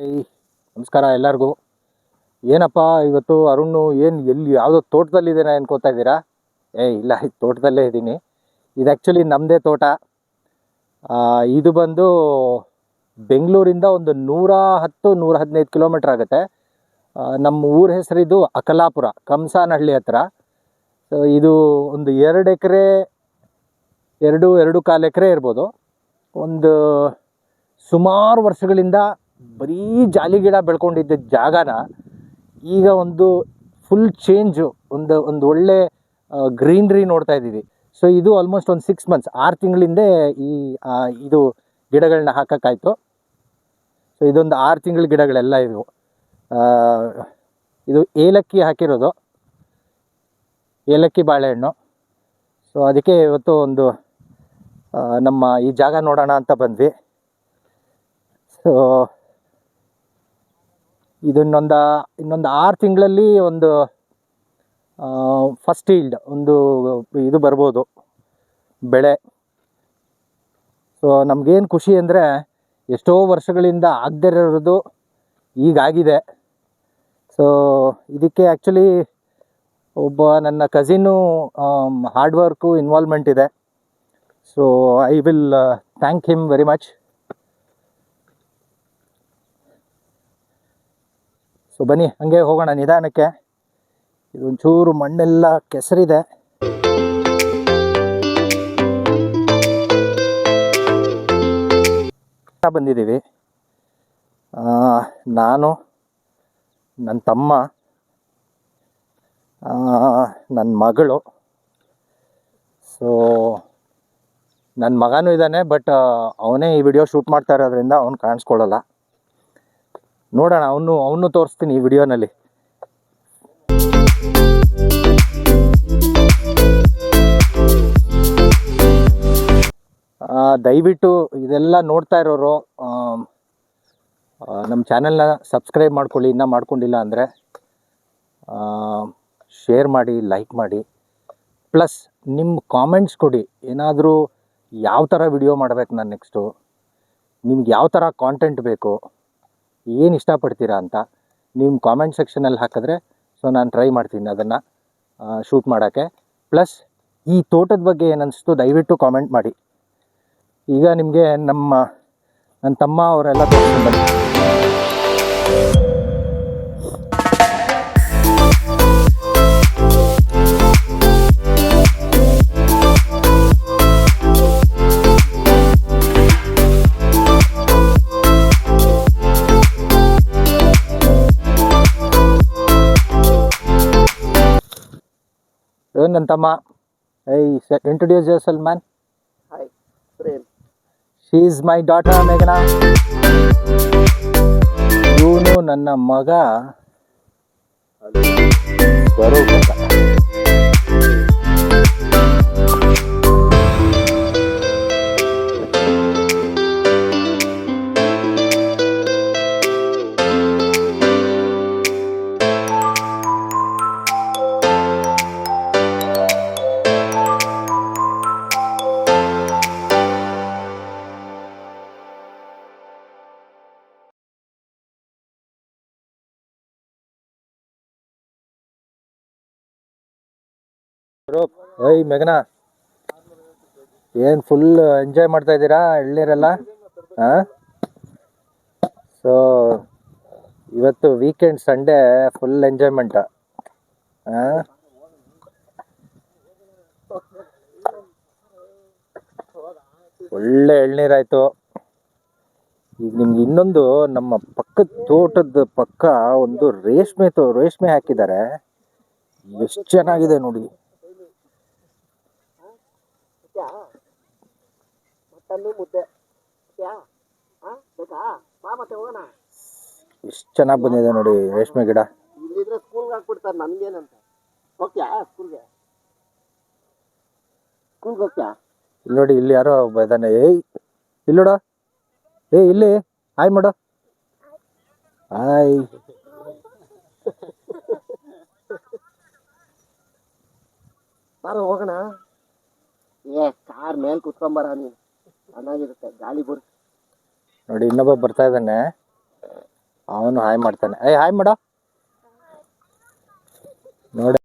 ನಮಸ್ಕಾರ ಎಲ್ಲರಿಗೂ. ಏನಪ್ಪ, ಇವತ್ತು ಅರುಣ್ ಏನು, ಎಲ್ಲಿ ಯಾವುದೋ ತೋಟದಲ್ಲಿದ್ದೀರಾ ಅನ್ಕೋತಾ ಇದ್ದೀರಾ? ಏ ಇಲ್ಲ ತೋಟದಲ್ಲೇ ಇದ್ದೀನಿ. ಇದು ಆ್ಯಕ್ಚುಲಿ ನಮ್ಮದೇ ತೋಟ. ಇದು ಬಂದು ಬೆಂಗಳೂರಿಂದ ಒಂದು ನೂರ ಹತ್ತು, ನೂರ ಹದಿನೈದು ಕಿಲೋಮೀಟ್ರ್ ಆಗುತ್ತೆ. ನಮ್ಮ ಊರ ಹೆಸರಿದು ಅಕಲಾಪುರ, ಕಂಸಾನಹಳ್ಳಿ ಹತ್ರ. ಸೊ, ಇದು ಒಂದು ಎರಡು ಎಕರೆ, ಎರಡು ಎರಡು ಕಾಲು ಎಕರೆ ಇರ್ಬೋದು. ಒಂದು ಸುಮಾರು ವರ್ಷಗಳಿಂದ ಬರೀ ಜಾಲಿ ಗಿಡ ಬೆಳ್ಕೊಂಡಿದ್ದ ಜಾಗನ ಈಗ ಒಂದು ಫುಲ್ ಚೇಂಜು ಒಂದು ಒಂದು ಒಳ್ಳೆ ಗ್ರೀನ್ರಿ ನೋಡ್ತಾ ಇದ್ದೀವಿ. ಸೊ ಇದು ಆಲ್ಮೋಸ್ಟ್ ಒಂದು ಸಿಕ್ಸ್ ಮಂತ್ಸ್ ಆರು ತಿಂಗಳಿಂದ ಈ ಇದು ಗಿಡಗಳನ್ನ ಹಾಕೋಕ್ಕಾಯಿತು. ಸೊ ಇದೊಂದು ಆರು ತಿಂಗಳ ಗಿಡಗಳೆಲ್ಲ ಇದು ಇದು ಏಲಕ್ಕಿ ಹಾಕಿರೋದು. ಏಲಕ್ಕಿ ಬಾಳೆಹಣ್ಣು. ಸೊ ಅದಕ್ಕೆ ಇವತ್ತು ಒಂದು ನಮ್ಮ ಈ ಜಾಗ ನೋಡೋಣ ಅಂತ ಬಂದ್ವಿ. ಸೊ ಇದನ್ನೊಂದು, ಇನ್ನೊಂದು ಆರು ತಿಂಗಳಲ್ಲಿ ಒಂದು ಫಸ್ಟ್ ಈಲ್ಡ್ ಒಂದು ಇದು ಬರ್ಬೋದು, ಬೆಳೆ. ಸೊ ನಮಗೇನು ಖುಷಿ ಅಂದರೆ ಎಷ್ಟೋ ವರ್ಷಗಳಿಂದ ಆಗದೇ ಇರೋದು ಈಗಾಗಿದೆ. ಸೊ ಇದಕ್ಕೆ ಆ್ಯಕ್ಚುಲಿ ಒಬ್ಬ ನನ್ನ ಕಸಿನ್ನು ಹಾರ್ಡ್ ವರ್ಕು ಇನ್ವಾಲ್ವ್ಮೆಂಟ್ ಇದೆ. So I will thank him very much so ಬನ್ನಿ, ಹಂಗೆ ಹೋಗೋಣ ನಿಧಾನಕ್ಕೆ. ಇದೊಂಚೂರು ಮಣ್ಣೆಲ್ಲ ಕೆಸರಿದೆ. ಬಂದಿದ್ದೀವಿ. ನಾನು ನನ್ನ ತಮ್ಮ ನನ್ನ ಮಗಳು. ಸೊ ನನ್ನ ಮಗನೂ ಇದ್ದಾನೆ ಬಟ್ ಅವನೇ ಈ ವಿಡಿಯೋ ಶೂಟ್ ಮಾಡ್ತಾ ಇರೋದ್ರಿಂದ ಅವ್ನು ಕಾಣಿಸ್ಕೊಳ್ಳಲ್ಲ. ನೋಡೋಣ, ಅವನು ಅವನು ತೋರಿಸ್ತೀನಿ ಈ ವಿಡಿಯೋನಲ್ಲಿ. ದಯವಿಟ್ಟು ಇದೆಲ್ಲ ನೋಡ್ತಾ ಇರೋರು ನಮ್ಮ ಚಾನೆಲ್ನ ಸಬ್ಸ್ಕ್ರೈಬ್ ಮಾಡ್ಕೊಳ್ಳಿ, ಇನ್ನೂ ಮಾಡ್ಕೊಂಡಿಲ್ಲ ಅಂದರೆ ಶೇರ್ ಮಾಡಿ, ಲೈಕ್ ಮಾಡಿ. ಪ್ಲಸ್ ನಿಮ್ಮ ಕಾಮೆಂಟ್ಸ್ ಕೊಡಿ, ಏನಾದರೂ ಯಾವ ಥರ ವಿಡಿಯೋ ಮಾಡ್ಬೇಕು ನಾನು ನೆಕ್ಸ್ಟು? ನಿಮ್ಗೆ ಯಾವ ಥರ ಕಾಂಟೆಂಟ್ ಬೇಕು? ಏನು ಇಷ್ಟಪಡ್ತೀರಾ ಅಂತ ನಿಮ್ಮ ಕಾಮೆಂಟ್ ಸೆಕ್ಷನಲ್ಲಿ ಹಾಕಿದ್ರೆ ಸೊ ನಾನು ಟ್ರೈ ಮಾಡ್ತೀನಿ ಅದನ್ನು ಶೂಟ್ ಮಾಡೋಕ್ಕೆ. ಪ್ಲಸ್ ಈ ತೋಟದ ಬಗ್ಗೆ ಏನನ್ನಿಸ್ತು ದಯವಿಟ್ಟು ಕಾಮೆಂಟ್ ಮಾಡಿ. ಈಗ ನಿಮಗೆ ನಮ್ಮ ನನ್ನ ತಮ್ಮ ಅವರೆಲ್ಲ ತೋರಿಸ್ಕೊಂಡು ಏನು ನನ್ನ ತಮ್ಮ. I introduce yourself man hi Prem she is my daughter ಮೇಘನಾ ಇವನು ನನ್ನ ಮಗ. ಸ್ವರೂಪ್ ಓಯ್ ಮೇಘನಾ. ಏನು ಫುಲ್ ಎಂಜಾಯ್ ಮಾಡ್ತಾ ಇದ್ದೀರಾ, ಎಳ್ನೀರೆಲ್ಲ? ಹಾಂ ಸೊ ಇವತ್ತು ವೀಕೆಂಡ್ ಸಂಡೇ ಫುಲ್ ಎಂಜಾಯ್ಮೆಂಟ ಹಾಂ ಒಳ್ಳೆ ಎಳ್ನೀರಾಯ್ತು. ಈಗ ನಿಮ್ಗೆ ಇನ್ನೊಂದು ನಮ್ಮ ಪಕ್ಕದ ತೋಟದ ಪಕ್ಕ ಒಂದು ರೇಷ್ಮೆ ತೋ, ರೇಷ್ಮೆ ಹಾಕಿದ್ದಾರೆ. ಎಷ್ಟು ಚೆನ್ನಾಗಿದೆ ನೋಡಿ. ಮತ್ತೊಂದು ಮುದ್ದೆ. ಬೇಕಾ? ಬಾ ಮತ್ತೆ ಹೋಗೋಣ. ಎಷ್ಟು ಚೆನ್ನಾಗಿ ಬಂದಿದೆ ನೋಡಿ ರೇಷ್ಮೆ ಗಿಡ. ಇಲ್ಲಿದ್ರೆ ಸ್ಕೂಲ್ಗೆ ಹಾಕ್ಬಿಡ್ತಾರೆ ನನ್ಗೇನಂತ. ಹೋಗ್ತ್ಯಾ ಸ್ಕೂಲ್ಗೆ ಸ್ಕೂಲ್ಗೆ ಹೋಗ್ತ್ಯಾ? ಇಲ್ಲಿ ನೋಡಿ ಇಲ್ಲಿ ಯಾರೋ ಒಬ್ಬ ಇದ್ದಾನೆ. ಏಯ್ ಇಲ್ಲಿ ನೋಡು. ಏಯ್ ಇಲ್ಲಿ. ಹಾಯ್ ಮಾಡು. ಹಾಯ್. ಬಾರ ಹೋಗೋಣ. ಏ ಕಾರ್ ಮೇಲೆ ಕುತ್ಕೊಂಬಾರ ನೀನು. ಚೆನ್ನಾಗಿರುತ್ತೆ ಗಾಳಿ ಬರ್. ನೋಡಿ ಇನ್ನೊಬ್ಬ ಬರ್ತಾ ಇದ್ದಾನೆ. ಅವನು ಹಾಯ್ ಮಾಡ್ತಾನೆ. ಏಯ್ ಹಾಯ್ ಮಾಡೋ. ನೋಡಿ.